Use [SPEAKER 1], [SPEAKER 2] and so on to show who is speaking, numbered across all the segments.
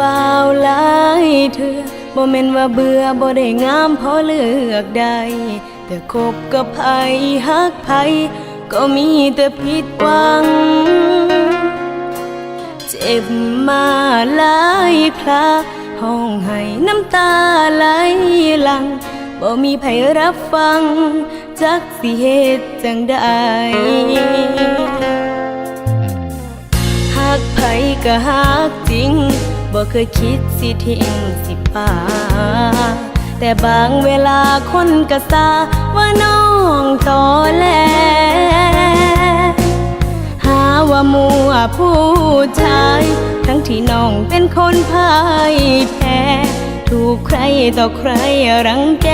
[SPEAKER 1] บ่าวหลายเถื่อบ่แม่นว่าเบื่อบ่ได้งามพอเลือกได้แต่คบกับไผฮักไผก็มีแต่ผิดหวัง เจ็บมาหลายคราห้องให้น้ำตาไหลหลังบ่มีไผรับฟัง จักสิเหตุจังใดหากไผก็หักจริง บ่เคยคิดสิทิ้งสิป่าแต่บางเวลาคนก็ซาว่าน้องตอแหลหาว่ามัวผู้ชาย ทั้งที่น้องเป็นคนพ่ายแพ้ถูกใครต่อใครรังแก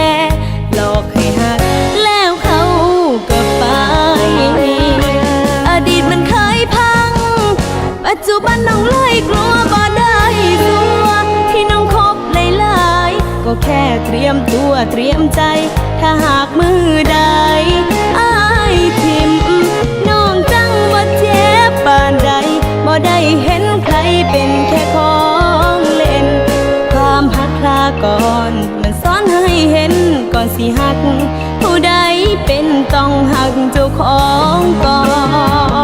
[SPEAKER 1] หลอกให้หักแล้วเขาก็ไป อดีตมันเคยพัง ปัจจุบันน้อง ก็แค่เตรียมตัวเตรียมใจ ถ้าหากมือใดอายทิมน้องจังบ่เจ็บปานใดบ่ได้เห็นใครเป็นแค่ของเล่น ความหักคลาก่อน มันสอนให้เห็นก่อนสิหัก ผู้ใดเป็นต้องหักเจ้าของก่อน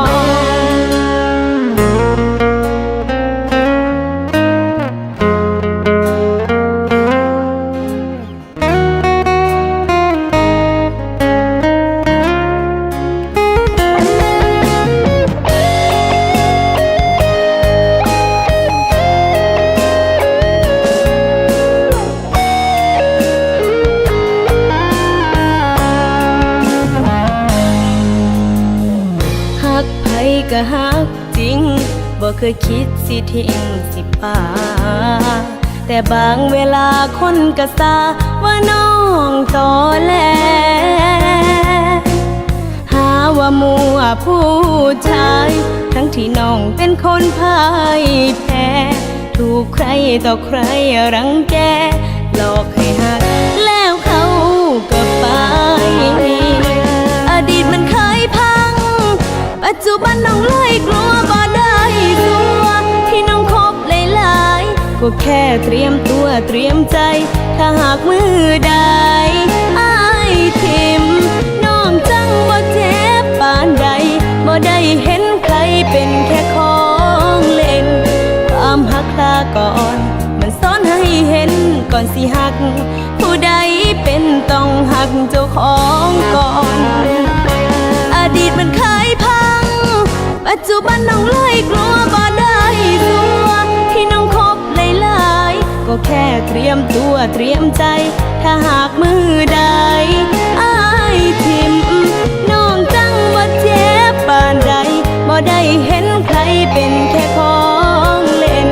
[SPEAKER 1] ก็หักจริงบ่เคยคิดสิทิ้งสิป่าแต่บางเวลาคนก็ซาว่าน้องตอแหลหาว่ามัวผู้ชาย ทั้งที่น้องเป็นคนพ่ายแพ้ถูกใครต่อใครรังแกหลอกให้หักแล้วเขาก็ไป จุบันน้องเลยกลัวบ่ได้ตัวที่น้องคบหลายๆก็แค่เตรียมตัวเตรียมใจ ถ้าหากมือใดอายทิมน้องจังบ่เจ็บปานใดบ่ได้เห็นใครเป็นแค่ของเล่นความหักลาก่อน มันสอนให้เห็นก่อนสิหัก ผู้ใดเป็นต้องหักเจ้าของก่อน ปัจจุบันน้องเลยกลัวบ่ได้ตัวที่น้องคบหลายๆก็แค่เตรียมตัวเตรียมใจ ถ้าหากมือใดอายทิมน้องจังบ่เจ็บปานใดบ่ได้เห็นใครเป็นแค่ของเล่น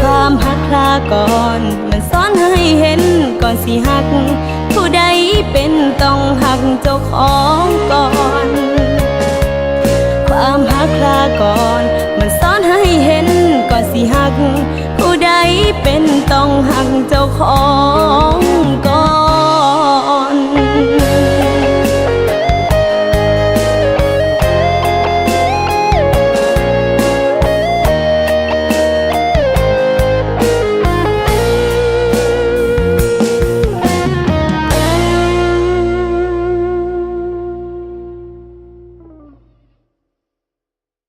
[SPEAKER 1] ความหักลาก่อนมันสอนให้เห็นก่อนสิหัก ผู้ใดเป็นต้องหักเจ้าของก่อนความหักลา ก่อน มันสอนให้เห็นก่อนสิหัก ผู้ใดเป็นต้องหักเจ้าของ